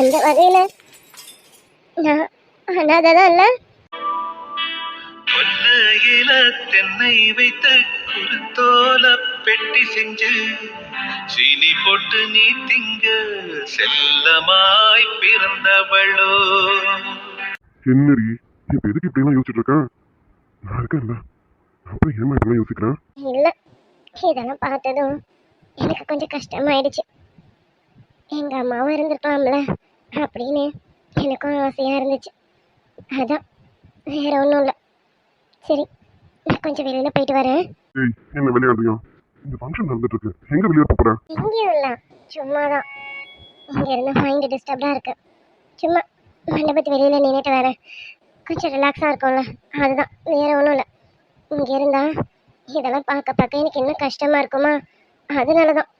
அந்த வகையில நான் அனாதை தான் இல்லை கொல்லையில தென்னை வைத்த குறுத்தோல பெட்டி செஞ்சு சீனி போட்டு நீ திங்க செல்லமாய் பிறந்தவளோ. என்னடி இப்ப எதுக்கு இப்படி எல்லாம் யோசிச்சுட்டு இருக்க? நான் இருக்கேன்ல. அப்புறம் ஏமா இதெல்லாம் யோசிக்கிறேன் இல்லை இதெல்லாம் பார்த்ததும் எனக்கு கொஞ்சம் கஷ்டமாயிடுச்சு. எங்க அம்மாவும் இருந்திருக்கலாம்ல அப்படின்னு எனக்கும் ஆசையா இருந்துச்சு. அதான் வேற ஒன்றும் இல்லை. சரி நான் கொஞ்சம் வெளியில போயிட்டு வரேன். ஏய் என்ன விளையாடுறியா இந்த ஃபங்க்ஷன் நடந்துட்டு இருக்கு எங்க வெளியே போற? எங்கேயும் இல்லை சும்மா தான் இங்கே இருந்து மைண்டு டிஸ்டர்ப்டாக இருக்கு. சும்மா மண்டபத்து வெளியில் நின்றுட்டு வரேன். கொஞ்சம் ரிலாக்ஸாக இருக்கும்ல. அதுதான் வேற ஒன்றும் இல்லை. இங்கே இருந்தா இதெல்லாம் பார்க்க பார்க்க எனக்கு இன்னும் கஷ்டமாக இருக்குமா? அதனால தான்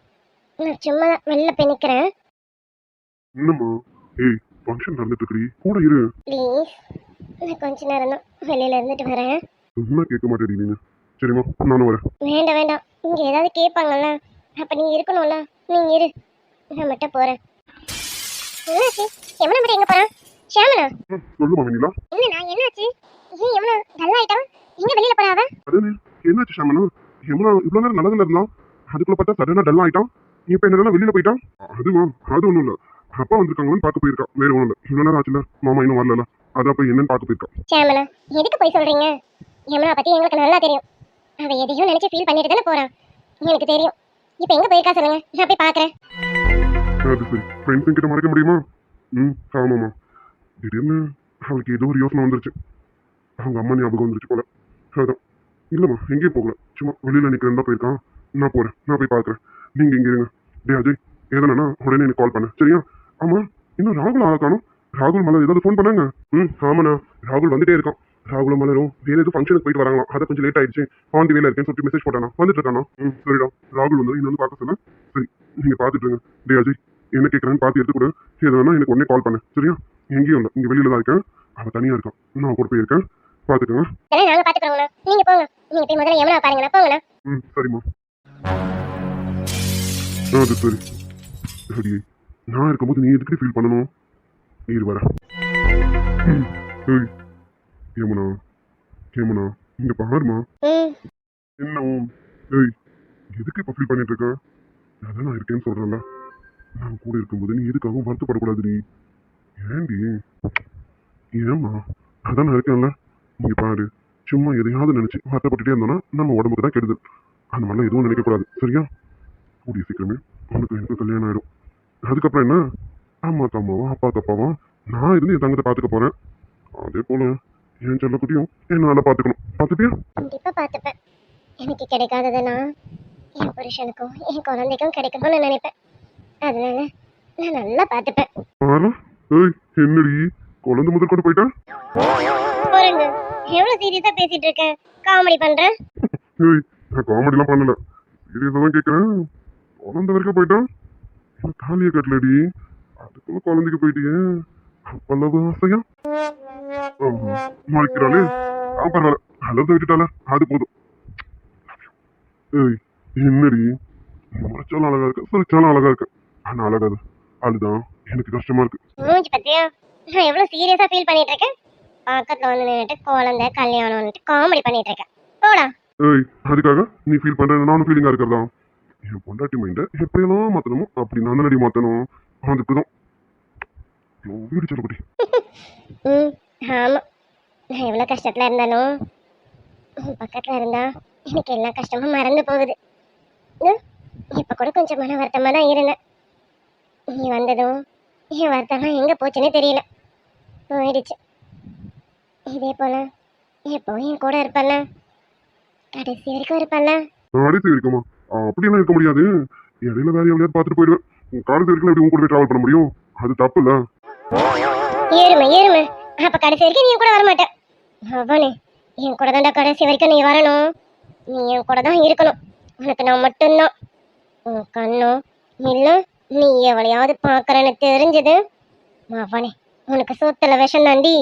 நான் சும்மா தான் வெளில போய் நிற்கிறேன் என்னம்மா? ஏய் ஃபங்க்ஷன் நடந்துட்டு இருக்குடி கூட இரு. ப்ளீஸ் நான் கொஞ்ச நேரம் தான். வெளியில் இருந்துட்டு வரேன். சும்மா கேட்க மாட்டேடி நீங்க சரிம்மா நானும் வரேன். வேண்டாம் வேண்டாம். இங்கே ஏதாவது கேட்பாங்கல்ல அப்போ நீங்கள் இருக்கணும்ல. நீங்கள் இரு. நான் மட்டும் போகிறேன் என்னாச்சு? எவ்வளோ மட்டும் எங்கே போகிறான் ஷியாமனா சொல்லுமா வெண்ணிலா. என்னண்ணா என்னாச்சு? ஏன் எவ்வளோ டல் ஆயிட்டான் எங்க வெளியில போறாவ? அது என்னாச்சு ஷாமனு எவ்வளோ இவ்வளோ நேரம் நல்லதுல இருந்தான்? அதுக்குள்ள பார்த்தா சடனா டல் ஆயிட்டான். இப்போ என்னடா வெளியில போயிட்டான்? அதுவா அது ஒன்றும் இல்லை. அப்பா வந்திருக்காங்கன்னு பார்க்க போயிருக்கான் வேற ஒன்றும் இல்லை. இவ்வளோ நேரம் ஆச்சுல. மாமா இன்னும் வரல அதான் போய் என்னன்னு பார்க்க போயிருக்கான் சேமனா எதுக்கு போய் சொல்றீங்க? யமுனா பத்தி எங்களுக்கு நல்லா தெரியும். அவ எதையும் நினைச்சு ஃபீல் பண்ணிட்டு தானே போறான் எனக்கு தெரியும். இப்போ எங்க போயிருக்கா சொல்லுங்க. நான் போய் பார்க்கறேன். அது சரி. ஃப்ரெண்ட்ஸும் கிட்ட மறைக்க முடியுமா? ம் ஆமாம்மா திடீர்னு அவளுக்கு ஏதோ ஒரு யோசனை வந்துருச்சு. அவங்க அம்மா ஞாபகம் வந்துருச்சு போல. அதான். இல்லைம்மா எங்கேயும் போகல. சும்மா வெளியில் நிற்கிறேன் தான் போயிருக்கான். நான் போகிறேன் நான் போய் பார்க்குறேன். நீங்கள் இங்கே இருங்க. டே அஜய் எதனா உடனே எனக்கு கால் பண்ணு. சரியா? ஆமாம் இன்னும் ராகுல் ஆள காணும். ராகுல் மலர் ஏதாவது ஃபோன் பண்ணாங்க? ம் ஆமாண்ணா. ராகுல் வந்துட்டே இருக்கான். ராகுலும் மலரும் வேற ஏதோ ஃபங்க்ஷனுக்கு போயிட்டு வராங்களாம். அதை கொஞ்சம் லேட் ஆயிடுச்சு. தி வேல இருக்கேன்னு சொல்லிட்டு மெசேஜ் போட்டானா? வந்துட்டு இருக்கானா? ம் சரிடா. ராகுல் வந்து இன்னொன்று பார்க்க சொன்னேன். சரி நீங்கள் பார்த்துட்டு இருங்க. டே அஜய் என்ன கேட்குறேன்னு பார்த்து எடுத்து கொடு. எது வேணா எனக்கு உடனே கால் பண்ணு. சரியா? எங்கேயும் இல்லை. இங்கே வெளியில தான் இருக்கேன். அவள் தனியாக இருக்கான் நான் கூட போயிருக்கேன். பார்த்துக்கோங்க. இதெல்லாம் நாங்க பாத்துக்கிறோங்கண்ணா நீங்க போங்க. போய் முதல்ல பாருங்கண்ணா. போங்கண்ணா. ம் சரிம்மா. ஆ, அது சரி. சரி நான் இருக்கும்போது நீ எதுக்கு ஃபீல் பண்ணணும் நீர் வர கேமனா ஏய் இங்க பாருமா என்ன ஏய் எதுக்கு இப்போ ஃபீல் பண்ணிட்டு இருக்க அதான் நான் இருக்கேன்னு சொல்றேன்ல நான் கூட இருக்கும்போது நீ எதுக்காகவும் வருத்தப்படக்கூடாது நீ ஏண்டி ஏம்மா அதான் நான் இருக்கேன்ல நீங்க பாரு சும்மா எதையாவது நினைச்சு வருத்தப்பட்டுட்டே இருந்தோம்னா நம்ம உடம்புக்கு தான் கெடுதல் அந்த மாதிரிலாம் எதுவும் நினைக்கக்கூடாது சரியா கூடிய சீக்கிரமே உனக்கு எனக்கு கல்யாணம் ஆயிடும் அதுக்கப்புறம் என்ன? அம்மாக்கு அம்மாவும் அப்பாவுக்கு அப்பாவும் நான் இருந்து என் தங்கத்தை பார்த்துக்க போறேன். அதே போல என் செல்லக்குட்டியும் என்ன நல்லா பார்த்துக்கணும். பார்த்துப்பியா? கண்டிப்பா பார்த்துப்பேன். எனக்கு கிடைக்காததுன்னா என் புருஷனுக்கும் என் குழந்தைக்கும் கிடைக்கணும்னு நினைப்பேன். அதனால நான் நல்லா பார்த்துப்பேன். ஆனா ஏய் என்னடி? குழந்தை முதல் கொண்டு போயிட்டா? போறேங்க எவ்வளவு சீரியஸா பேசிட்டு இருக்கேன் காமெடி பண்றேன் ஏய் நான் காமெடிலாம் பண்ணல. சீரியஸாக தான் கேட்குறேன் குழந்தை வரைக்கும் போயிட்டான் இன்னும் தாலியை கட்டலடி. அதுக்குள்ள குழந்தைக்கு போயிட்டியே. அப்பல்லது ஆசையா ஆ பரவாயில்ல. அளவு விட்டுட்டால அது போதும். ஏய் என்னடி? மறைச்சாலும் அழகா இருக்க சிரிச்சாலும் அழகா இருக்க. ஆனா அழகாது. அதுதான் எனக்கு கஷ்டமா இருக்கு. மூஞ்சி பத்தியா நான் எவ்வளவு சீரியஸா ஃபீல் பண்ணிட்டு இருக்கேன்? பக்கத்துல வந்து நின்னுட்டு குழந்தை கல்யாணம்னுட்டு காமெடி பண்ணிட்டு இருக்கேன். போடா. ஏய் அதுக்காக நீ ஃபீல் பண்ற நானும் ஃபீலிங்கா இருக்கிறதா? என் பொண்டாட்டி மைண்ட எப்படியெல்லாம் மாத்தணுமோ அப்படி நான் நடி மாத்தணும். அதுக்குதான் வீடு சொல்லப்படி ம் ஆமா. நான் கஷ்டத்துல இருந்தாலும் பக்கத்துல இருந்தா எனக்கு எல்லா கஷ்டமும் மறந்து போகுது. இப்ப கூட கொஞ்சம் மன வருத்தமா தான் இருந்தேன். நீ வந்ததும் என் வருத்தம்லாம் எங்க போச்சுன்னே தெரியல. போயிடுச்சு. இதே போல எப்பவும் என் கூட இருப்பல்ல கடைசி வரைக்கும் இருப்பல்ல அப்படியெல்லாம் இருக்க முடியாது. இடையில வேற எவ்வளவு பார்த்துட்டு போயிடுவேன். உன் காலேஜ் வரைக்கும் எப்படி உன் கூட டிராவல் பண்ண முடியும்? அது தப்பு இல்ல ஏறுமை ஏறுமை அப்ப கடைசி வரைக்கும் நீ கூட வரமாட்டேன் அவனே என் கூட தான்டா கடைசி வரைக்கும் நீ வரணும். நீ என் கூட தான் இருக்கணும். உனக்கு நான் மட்டும்தான். உன் கண்ணும் இல்ல நீ எவளையாவது பார்க்கறேன்னு தெரிஞ்சது. அவனே உனக்கு சோத்துல விஷம் தாண்டி.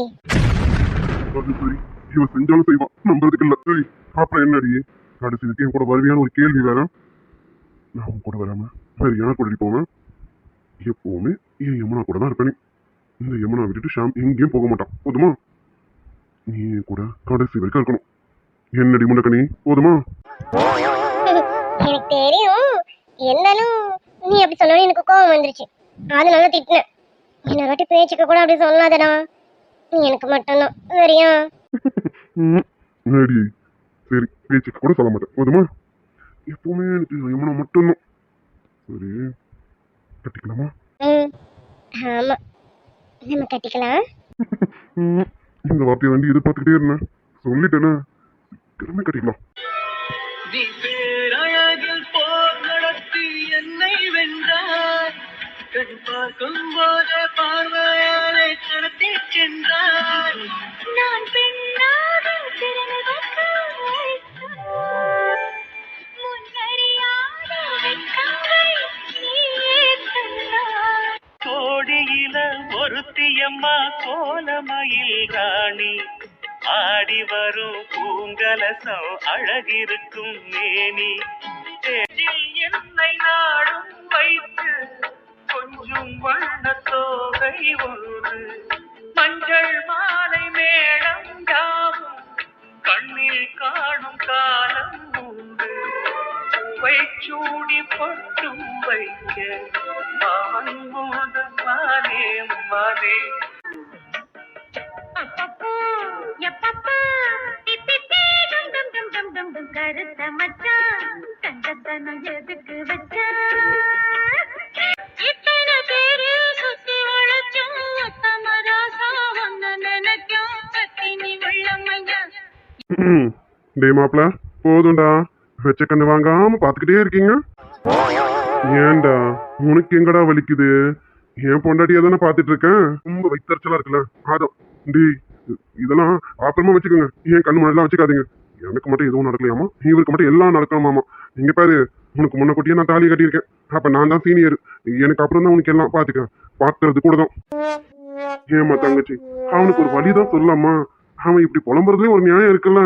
இவன் செஞ்சாலும் செய்வான். நம்புறதுக்கு இல்ல. அப்புறம் என்னடி? கடைசி என் கூட வருவியான ஒரு கேள்வி வேற. நான் உன் கூட வராம வேற யார் கூட போவேன்? எப்பவுமே என் யமுனா கூட தான் இருப்பேன். இந்த யமுனா விட்டுட்டு ஷாம் எங்கேயும் போக மாட்டான். போதுமா? நீ கூட கடைசி வரைக்கும் இருக்கணும். என்னடி முண்டக்கணி போதுமா? எனக்கு தெரியும். இருந்தாலும் நீ அப்படி சொன்னோன்னு எனக்கு கோவம் வந்துருச்சு. அதனால திட்டினேன். என்ன வாட்டி பேச்சுக்க கூட அப்படி சொல்லாதடா. நீ எனக்கு மட்டும்தான் சரியா? பேச்சுக்கு கூட சொல்ல மாட்டேன். போதுமா? எப்பவுமே எனக்கு யமுனா மட்டும்தான். சரி கட்டிக்கலாமா? ஆமா. நம்ம கட்டிக்கலாம். இந்த வார்த்தையை வந்து எதிர்பார்த்துக்கிட்டே இருந்தேன். சொல்லிட்டேனே. சீக்கிரமே கட்டிக்கலாம். பார்க்கும் போது பார்வையாலே அம்மா கோலமயில் ராணி. ஆடி வரும் பூங்கலசம் அழகிருக்கும் மேனி. தேரில் என்னை நாடும் வைத்து கொஞ்சம் வண்ண தோகை ஒன்று. டும், கருத்த மச்சான், கண்டத்தனம் எதுக்கு வச்சான்? இத்தனை பேரு சுத்தி வளைச்சும், உத்தம ராசா உன்னை நினைக்கும், பத்தினி உள்ளமையா. ம், டேய் மாப்ள போதும்டா. வச்ச கண்ணு வாங்காம பாத்துக்கிட்டே இருக்கீங்க? ஏன்டா உனக்கு எங்கடா வலிக்குது? என் பொண்டாட்டியா தானே பாத்துட்டு இருக்கேன்? ரொம்ப வைத்தறிச்சலா இருக்குல்ல. பாதம் டி இதெல்லாம் அப்புறமா வச்சுக்கோங்க. ஏன் கண்ணு முன்னாடிலாம் வச்சுக்காதீங்க. எனக்கு மட்டும் எதுவும் நடக்கலையாமா? இவருக்கு மட்டும் எல்லாம் நடக்கணுமாமா? இங்க பாரு உனக்கு முன்ன கூட்டியே நான் தாலி கட்டியிருக்கேன். அப்ப நான் தான் சீனியர் எனக்கு அப்புறம் தான் உனக்கு எல்லாம் பாத்துக்க. பாத்துறது கூட தான். ஏமா தங்கச்சி அவனுக்கு ஒரு வழி தான் அவன் இப்படி புலம்புறதுலயும் ஒரு நியாயம் இருக்குல்ல.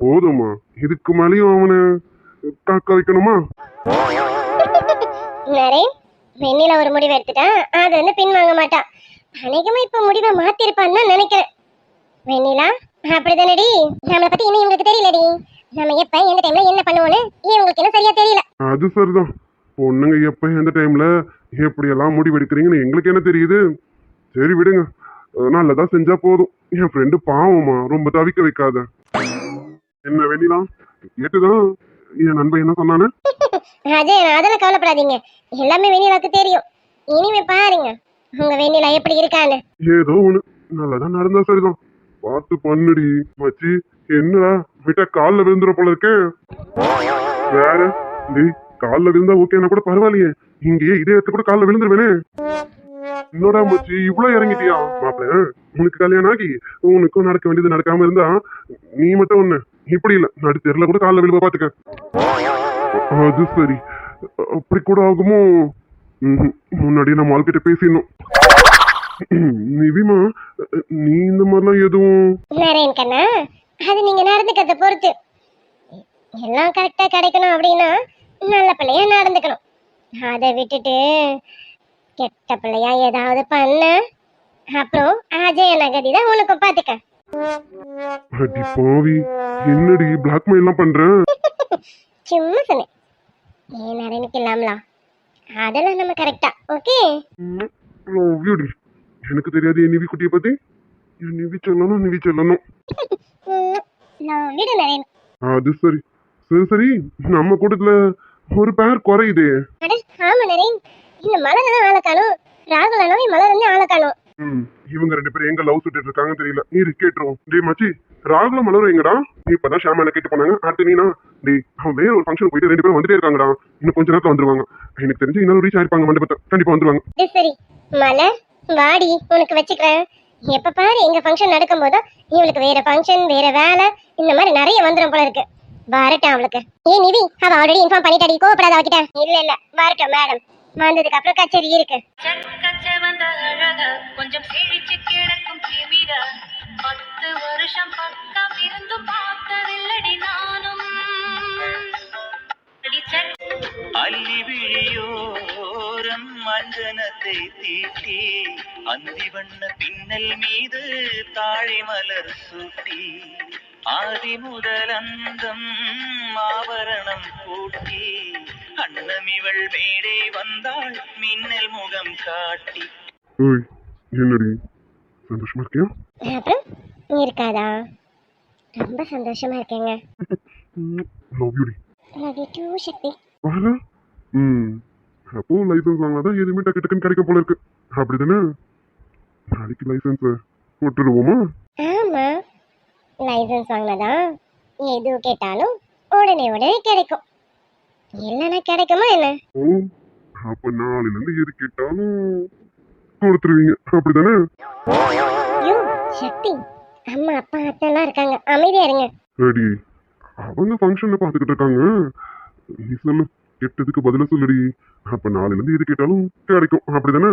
போதுமா இதுக்கு மேலேயும் அவனை காக்க வைக்கணுமா? நரேன் வெண்ணில ஒரு முடிவு எடுத்துட்டான் அது வந்து பின் வாங்க மாட்டான் அநேகமா இப்ப முடிவை மாத்திருப்பான்னு தான் நினைக்கிறேன். வெண்ணிலா அப்படிதானடி? நம்மளை பத்தி இன்னும் இவங்களுக்கு தெரியலடி. நம்ம எப்ப எந்த டைம்ல என்ன பண்ணுவோன்னு ஏன் உங்களுக்கு என்ன சரியா தெரியல. அது சரிதான். பொண்ணுங்க எப்ப எந்த டைம்ல எப்படி எல்லாம் முடிவெடுக்கிறீங்கன்னு எங்களுக்கு என்ன தெரியுது? சரி விடுங்க. நல்லதா செஞ்சா போதும். என் ஃப்ரெண்டு பாவமா ரொம்ப தவிக்க வைக்காத. என்ன வெண்ணிலா கேட்டுதான். என் நண்பன் என்ன சொன்னானு? அஜய் அதெல்லாம் கவலைப்படாதீங்க. எல்லாமே வெண்ணிலாவுக்கு தெரியும். இனிமே பாருங்க உங்க வெண்ணிலா எப்படி இருக்கான்னு. ஏதோ ஒண்ணு. நல்லதா நடந்தா சரிதான். பார்த்து பண்ணுடி மச்சி. என்னடா விட்டா கால்ல விழுந்துற போல இருக்கு. வேற டேய் கால்ல விழுந்தா ஓகேனா கூட பரவாயில்லையே. இங்கேயே இதயத்தை கூட கால்ல விழுந்துருவேனே. என்னடா மச்சி இவ்வளவு இறங்கிட்டியா? மாப்பிள்ள உனக்கு கல்யாணம் ஆகி உனக்கும் நடக்க வேண்டியது நடக்காம இருந்தா நீ மட்டும் ஒண்ணு. இப்படி இல்ல நடு தெருல கூட கால்ல விழுவ பாத்துக்க. அது சரி. அப்படி கூட ஆகுமோ? ம்ஹும். முன்னாடி நம்ம ஆள்கிட்ட பேசிடணும். நிவிமா நீ இந்த மாதிரிலாம் எதுவும்? நரேன் கண்ணா. அது நீங்க நடந்துக்கிறத பொறுத்து. எல்லாம் கரெக்டா கிடைக்கணும் அப்படின்னா நல்ல பிள்ளையா நடந்துக்கணும். அதை விட்டுட்டு கெட்ட பிள்ளையா ஏதாவது பண்ண. அப்புறம் அஜய நகதி தான் உனக்கு பாத்துக்க. அடி பாவி என்னடி பிளாக்மெயில் எல்லாம் பண்ற? சும்மா சொன்னேன். ஏன் நரேனுக்கு இல்லாமலா? அதெல்லாம் நம்ம கரெக்டா ஓகே டி. எனக்கு தெரியாது என் நிவி குட்டியை பத்தி. என் நிவி சொல்லணும் நிவி சொல்லணும். நான் விடு நரேன் அது சரி. சரி சரி. நம்ம கூட்டத்துல ஒரு பேர் குறையுதே. ஆமா நரேன் இந்த மலர் தான் ஆளை காணும்? ராகுலனோ மலர் வந்து ஆளை காணும்? இவங்க ரெண்டு பேரும் எங்க லவ் சுட்டுட்டு இருக்காங்கன்னு தெரியல. நீ கேட்டுருவோம். டேய் மச்சி ராகுல மலரும் எங்கடா? இப்பதான் ஷாமா கேட்டு போனாங்க. அடுத்து நீனா? டேய் அவன் வேற ஒரு ஃபங்க்ஷன் போயிட்டு ரெண்டு பேரும் வந்துட்டே இருக்காங்கடா. இன்னும் கொஞ்ச நேரத்துல வந்துருவாங்க. எனக்கு தெரிஞ்சு இன்னும் ரீச் ஆயிருப்பாங்க மண்டபத்தை கண்டிப்பா வந்துருவாங்க. இது சரி. மலர் வாடி உனக்கு வச்சுக்கிறேன். எப்ப பாரு எங்க ஃபங்க்ஷன் நடக்கும் போது இவளுக்கு வேற ஃபங்க்ஷன் வேற வேலை இந்த மாதிரி நிறைய வந்துடும் போல இருக்கு. வரட்டும் அவளுக்கு. ஏ நிவி அவ ஆல்ரெடி இன்ஃபார்ம் பண்ணிட்டாடி. கோவப்படாத அவகிட்ட. இல்ல இல்ல. வரட்டும் மேடம் வந்ததுக்கு அப்புறம் கச்சேரி இருக்கு. கொஞ்சம் சிரிச்சு கிடக்கும் திமிர பத்து வருஷம் பக்கம் இருந்து பார்த்ததில்லடி நானும். அடி செக்க அல்லி விழியோ ஓரம் மஞ்சனத்தை தீட்டி அந்தி வண்ண பின்னல் மீது தாழை மலர் சூட்டி ஆதி முதல் அந்தம் ஆவரணம் பூட்டி அன்னமிவள் மேடை வந்தாள் மின்னல் முகம் காட்டி ஏய் என்னடி சந்தோஷமா இருக்கியா அப்புறம் இருக்காதா ரொம்ப சந்தோஷமா இருக்கேங்க. லவ் யூடி லவ் யூ டூ சக்தி வாங்க ம். அப்போ லைசன்ஸ் வாங்கினாதான் எதுவுமே டக்கு டக்குன்னு கிடைக்க போல இருக்கு. அப்படிதானே? நாளைக்கு லைசன்ஸ் விட்டுடுவோமா ஆமா. லைசன்ஸ் வாங்கினதான் எது கேட்டாலும் உடனே உடனே கிடைக்கும். இல்லைன்னா கிடைக்குமா என்ன? ஓ அப்ப நாளைல இருந்து எது கேட்டாலும் கொடுத்துருவீங்க. அப்படிதானே? யோ சக்தி. அம்மா அப்பா அத்தைலாம் இருக்காங்க. அமைதியா இருங்க. ரெடி. அவங்க ஃபங்க்ஷனை பார்த்துக்கிட்டு இருக்காங்க. நீ சொல்லு. கெட்டதுக்கு பதிலா சொல்லுடி. அப்ப நாளைல இருந்து எது கேட்டாலும் கிடைக்கும். அப்படிதானே?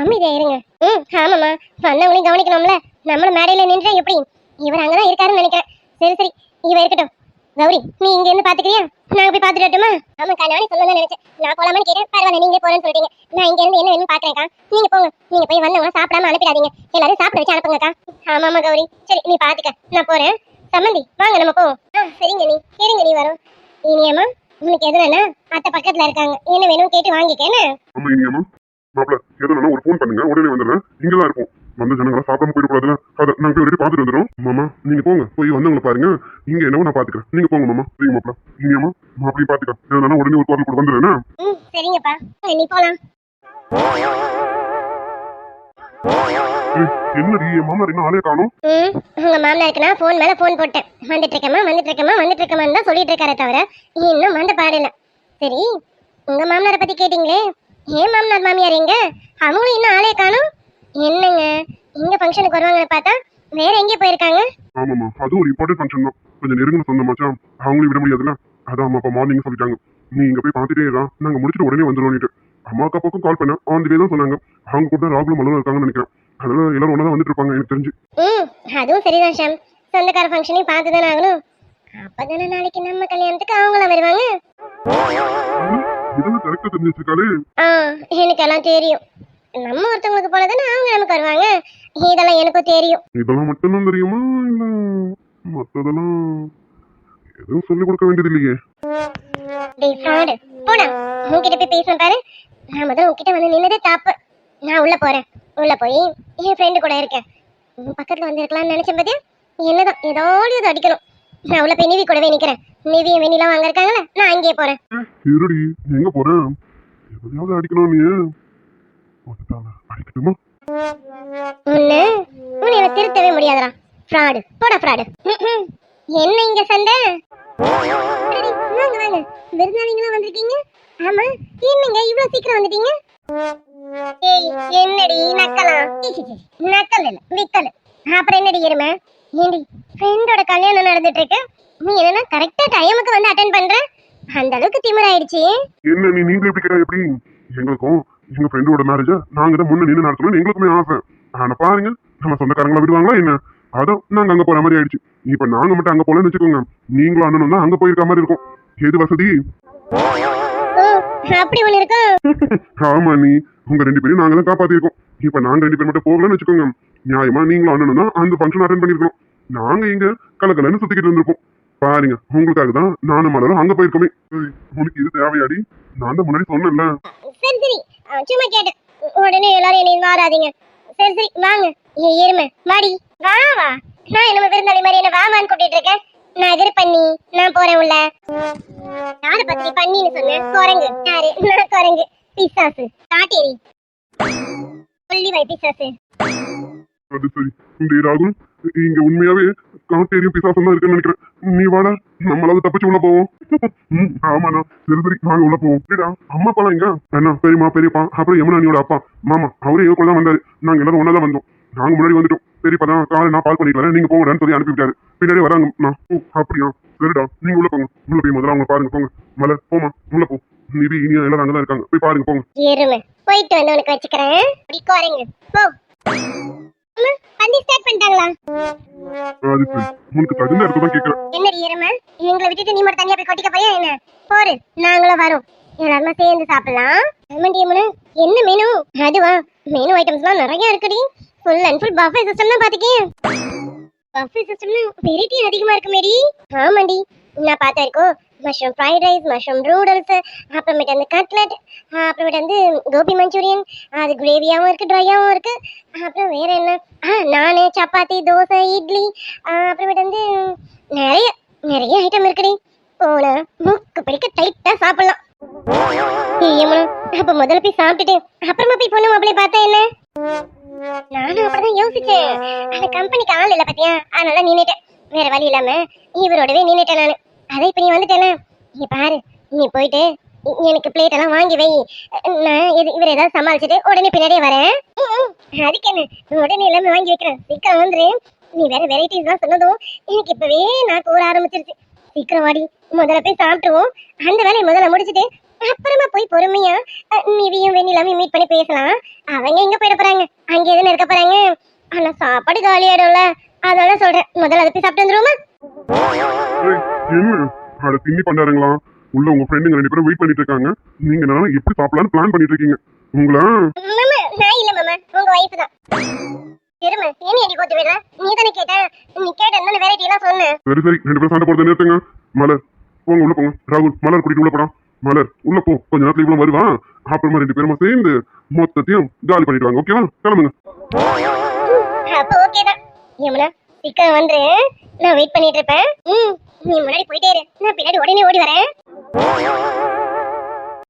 அமைதியா இருங்க. ம் ஆமாமா வந்தவங்களையும் கவனிக்கணும்ல. நம்ம மேடையில நின்றா எப்படி? இவர் அங்கதான் இருக்காருன்னு நினைக்கிறேன். சரி சரி. இவ இருக்கட்டும். கௌரி நீ இங்க இருந்து பாத்துக்கிறியா? நாங்க போய் பாத்துட்டுமா ஆமா கண்ணாடி சொல்லணும்னு நினைச்சேன். நான் போலாமான்னு கேட்டேன். பரவாயில்ல நீங்க போறேன்னு சொல்லிட்டீங்க. நான் இங்க இருந்து என்ன வேணும் பாக்குறேன்க்கா. நீங்க போங்க. நீங்க போய் வந்தவங்க சாப்பிடாம அனுப்பிடாதீங்க. எல்லாரும் சாப்பிட வச்சு அனுப்புங்கக்கா. ஆமாமா கௌரி. சரி நீ பாத்துக்க. நான் போறேன். சம்மந்தி வாங்க நம்ம போவோம். ஆ சரிங்க நீ. சரிங்க நீ வரும். இனியம்மா உனக்கு எது வேணா அத்தை பக்கத்துல இருக்காங்க. என்ன வேணும் கேட்டு வாங்கிக்கேன்னு ஆமா இனியாமா மாப்பிள எதுனா ஒரு ஃபோன் பண்ணுங்க. உடனே வந்துடுறேன். இங்க தான் இருப்போம். வந்த ஜனங்களா சாப்பிடாம போயிடக்கூடாதுல அதை நாங்க போய் பார்த்துட்டு வந்துடும் மாமா நீங்க போங்க. போய் வந்தவங்களை பாருங்க. இங்க என்னவோ நான் பாத்துக்கிறேன் நீங்க போங்க மாமா. சரிங்க மாப்பிள? இனியாமா மாப்பிளையும் பாத்துக்க எதுனா உடனே ஒரு குரல் கூட வந்துடுறேன் சரிங்கப்பா. நீ போலாம். என்னடி என் மாமா என்ன ஆளே காணும். ம் உங்க மாமனாருக்கு நான் ஃபோன் மேல ஃபோன் போட்டேன். வந்துட்டு இருக்கேம்மா வந்துட்டு இருக்கேம்மா வந்துட்டு இருக்கேம்மான்னு தான் சொல்லிட்டு இருக்காரே தவிர இன்னும் வந்த பாடல. சரி உங்க மாமனாரை பத்தி கேட்டீங்களே. ஏன் மாமனார் மாமியார் எங்க அவங்களும் இன்னும் ஆளே காணும்? என்னங்க இங்க ஃபங்க்ஷனுக்கு வருவாங்கன்னு பார்த்தா வேற எங்கே போயிருக்காங்க? ஆமாமா அது ஒரு இம்பார்ட்டன்ட் ஃபங்க்ஷன் தான். கொஞ்சம் நெருங்கின சொந்த மச்சான். அவங்களையும் விட முடியாதுல்ல? அதான் அம்மா அப்பா மார்னிங் சொல்லிட்டாங்க. நீ இங்க போய் பார்த்துட்டே இருடா நாங்க முடிச்சுட்டு உடனே வந்துருவோம்னுட்டு. அம்மாவுக்கு அப்பாவுக்கும் கால் பண்ணேன். ஆன் வே தான் சொன்னாங்க. அவங்க கூட ராகுலும் மலரும் இருக்காங்கன்னு நினைக்கிறேன். அதனால எல்லாரும் ஒன்றா தான் வந்துட்டு இருப்பாங்க எனக்கு தெரிஞ்சு. ம் அதுவும் சரிதான் ஷாம். சொந்தக்கார ஃபங்க்ஷனையும் பார்த்து தானே ஆகணும். அப்பதானே நாளைக்கு நம்ம கல்யாணத்துக்கு அவங்களாம் வருவாங்க? இதெல்லாம் கரெக்டா தெரிஞ்சு எனக்கு எல்லாம் தெரியும். நம்ம ஒருத்தவங்களுக்கு போல தானே அவங்க நமக்கு வருவாங்க? இதெல்லாம் எனக்கும் தெரியும். இதெல்லாம் மட்டும்தான் தெரியுமா இல்ல மத்ததெல்லாம் எதுவும் சொல்லிக் கொடுக்க வேண்டியது இல்லையே டேய் ஃப்ராடு. போடா. உன்கிட்ட போய் பேசணும் பாரு. நான் முதல்ல உன்கிட்ட வந்து நின்னதே தப்பு. நான் உள்ள போறேன். உள்ள போய் என் ஃப்ரெண்டு கூட இருக்கேன். உன் பக்கத்துல வந்து இருக்கலாம்னு நினைச்சேன் பாத்தியா? என்னதான் ஏதாவது இது அடிக்கணும். நான் உள்ள போய் நிவி கூடவே நிக்கிறேன். நிவியும் வெண்ணிலாம் வாங்க இருக்காங்களே நான் அங்கேயே போறேன். இருடி. எங்க போற? எதையாவது அடிக்கணும் நீ. அடிக்கட்டுமா? உன்னை திருத்தவே முடியாதுடா. ஃப்ராடு போடா ஃப்ராடு என்ன இங்க சண்டை? வாங்க விருந்தாளிங்களா வந்திருக்கீங்க. ஆமா என்னங்க இவ்வளவு சீக்கிரம் வந்துட்டீங்க? ஏய் என்னடி சீ, நக்கல் இல்ல விக்கல். அப்புறம் என்னடி எருமை? ஏண்டி ஃப்ரெண்டோட கல்யாணம் நடந்துட்டு இருக்கு நீ என்னன்னா கரெக்டா டைமுக்கு வந்து அட்டன் பண்ற? அந்த அளவுக்கு திமிராயிடுச்சு. என்ன நீ நீங்க எப்படி கேட்டா எப்படி? எங்களுக்கும் எங்க ஃப்ரெண்டோட மேரேஜ நாங்க தான் முன்ன நின்று நடத்தணும் எங்களுக்குமே ஆசை. ஆனா பாருங்க நம்ம சொந்தக்காரங்களா விடுவாங்களா என்ன? அதான் நாங்க அங்க போற மாதிரி ஆயிடுச்சு. இப்ப நாங்க மட்டும் அங்க போலன்னு வச்சுக்கோங்க. நீங்களும் அண்ணனும் தான் அங்க போயிருக்க மாதிரி இருக்கும். எது வசதி? அப்படி ஒண்ணு ஆமா நீ உங்க ரெண்டு பேரும் நாங்க தான் காப்பாத்திருக்கோம். இப்ப நாங்க ரெண்டு பேர் மட்டும் போகலன்னு வச்சுக்கோங்க. நியாயமா நீங்களும் அண்ணனும் தான் அந்த ஃபங்க்ஷன் அட்டன் பண்ணிருக்கணும். நாங்க இங்க கலக்கலன்னு சுத்திக்கிட்டு இருந்திருப்போம். பாருங்க உங்களுக்காக தான் நானும் மலரும் அங்க போயிருக்கோமே. உனக்கு இது தேவையாடி? நான் தான் முன்னாடி சொன்னேன்ல. சரி சும்மா கேட்டேன் உடனே எல்லாரும் என்னை வாராதீங்க சரி சரி. வாங்க. ஏ எருமை வாடி. வா வா. நான் என்னமோ விருந்தாளி மாதிரி என்ன வாமான்னு கூட்டிட்டு இருக்கேன். நான் எதிர் பண்ணி நான் போறேன் உள்ள யாரை பத்தி பண்ணின்னு சொன்னேன் குரங்கு. யாரு? நான் குரங்கு. பிசாசு. காட்டேரி சொல்லி வை பிசாசு. அது சரி. இந்த ராகுல் இங்க உண்மையாவே காட்டேரியும் பிசாசும் தான் இருக்குன்னு நினைக்கிறேன். நீ வாடா. நம்மளாவது தப்பிச்சு உள்ள போவோம். ம், ஆமாண்ணா. சரி சரி. நாங்க உள்ள போவோம். சரிடா அம்மா அப்பாலாம் எங்க? அண்ணா பெரியம்மா பெரியப்பா அப்புறம் யமுனா அண்ணியோட அப்பா. மாமா அவரே எங்க தான் வந்தாரு. நாங்க எல்லாரும் ஒன்னா தான் வந்தோம். நாங்க முன்னாடி வந்துட்டோம். தான் காலை நான் பால் பண்ணிட்டு வரேன். நீங்க போங்கடான்னு சொல்லி அனுப்பிவிட்டாரு பின்னாடி வராங்க. நான் ஓ அப்படியா? சரிடா நீங்க உள்ள போங்க. உள்ள போய் முதல்ல அவங்க பாருங்க போங்க. மலர் போமா உள்ள போ. நிதி இனியா எல்லாரும் அங்கதான் இருக்காங்க. போய் பாருங்க போங்க. எருமை போயிட்டு வந்து உனக்கு வச்சுக்கிறேன். குரங்கு. போ. பந்தி ஸ்டார்ட் பண்ணிட்டாங்களா? அது உனக்கு தகுந்த இடத்துல தான் கேட்கறேன் என்னடி எருமை எங்களை விட்டுட்டு நீ மட்டும் தனியா போய் கொட்டிக்க போயா என்ன? போரு நாங்களும் வரோம். எல்லாருமே சேர்ந்து சாப்பிடலாம். ஆமாண்டி என்ன மெனு அதுவா? மெனு ஐட்டம்ஸ்லாம் நிறைய இருக்குடி. Full and full buffet system தான் பாத்துக்கேன் பஃபே சிஸ்டம்னா வெரைட்டி அதிகமா இருக்கு மேடி. ஆமாண்டி. நான் பார்த்தா வரைக்கும் mushroom fried rice mushroom noodles அப்புறமேட்டு வந்து கட்லெட் அப்புறமேட்டு வந்து கோபி மஞ்சூரியன் அது கிரேவியாகவும் இருக்கு ட்ரையாகவும் இருக்கு. அப்புறம் வேற என்ன? ஆ நான் சப்பாத்தி தோசை இட்லி அப்புறமேட்டு வந்து நிறைய நிறைய ஐட்டம் இருக்குடி. போன மூக்கு பிடிக்க டைட்டாக சாப்பிடலாம். ஏய் யமுனா முதல்ல போய் சாப்பிட்டுட்டு அப்புறமா போய் பொண்ணு மாப்பிள்ளை பார்த்தா என்ன? நானும் அப்படிதான் யோசிச்சேன். அந்த கம்பெனிக்கு ஆள் இல்ல பாத்தியா? அதனால நின்னுட்டேன். வேற வழி இல்லாம இவரோடவே நின்னுட்டேன் நானு. அதை இப்ப நீ வந்துட்டேல நீ பாரு நீ போயிட்டு எனக்கு பிளேட் எல்லாம் வாங்கி வை. நான் இது இவர் ஏதாவது சமாளிச்சுட்டு உடனே பின்னாடியே வரேன். அதுக்கு என்ன? உடனே எல்லாமே வாங்கி வைக்கிறேன். சீக்கிரம் வந்துரு. நீ வேற வெரைட்டிஸ் தான் சொன்னதும் எனக்கு இப்பவே நான் கூற ஆரம்பிச்சிருச்சு. சீக்கிரம் வாடி. முதல்ல போய் சாப்பிட்டுருவோம். அந்த வேலையை முதல்ல முடிச்சுட்டு அப்புறமா போய் பொறுமையா நிவியும் வெண்ணிலாமையும் மீட் பண்ணி பேசலாம். அவங்க எங்க போயிட போறாங்க? அங்க எதுன்னு இருக்க போறாங்க? ஆனா சாப்பாடு காலியாயிடும்ல அதனால சொல்றேன். முதல்ல அதை போய் சாப்பிட்டு வந்துருவோமா? என்ன? அட திண்ணி பண்ணாருங்களா உள்ள உங்க ஃப்ரெண்டுங்க ரெண்டு பேரும் வெயிட் பண்ணிட்டு இருக்காங்க. நீங்க நான் எப்படி சாப்பிடலாம்னு பிளான் பண்ணிட்டு இருக்கீங்க. உங்களா? நான் இல்ல மாமா. உங்க ஒய்ஃப் தான். திரும்ப ஏன் அடி கோத்து விடுற நீ தானே கேட்ட? நீ கேட்ட என்ன வெரைட்டி எல்லாம் சொன்ன. சரி சரி. ரெண்டு பேரும் சண்டை போடுறத நிறுத்துங்க. மலர். போங்க உள்ள போங்க. ராகுல் மலர் கூட்டிட்டு உள்ள போடா. மலர் உள்ள போ. கொஞ்ச நேரத்துல இவ்வளவு வருவான் அப்புறமா ரெண்டு பேருமா சேர்ந்து மொத்தத்தையும் காலி பண்ணிட்டு வாங்க ஓகேவா கிளம்புங்க. அப்ப ஓகே தான். யமுனா வந்து நான் வெயிட் பண்ணிட்டு இருப்பேன். நீ முன்னாடி போயிட்டே இரு. நான் பின்னாடி உடனே ஓடி வரேன்.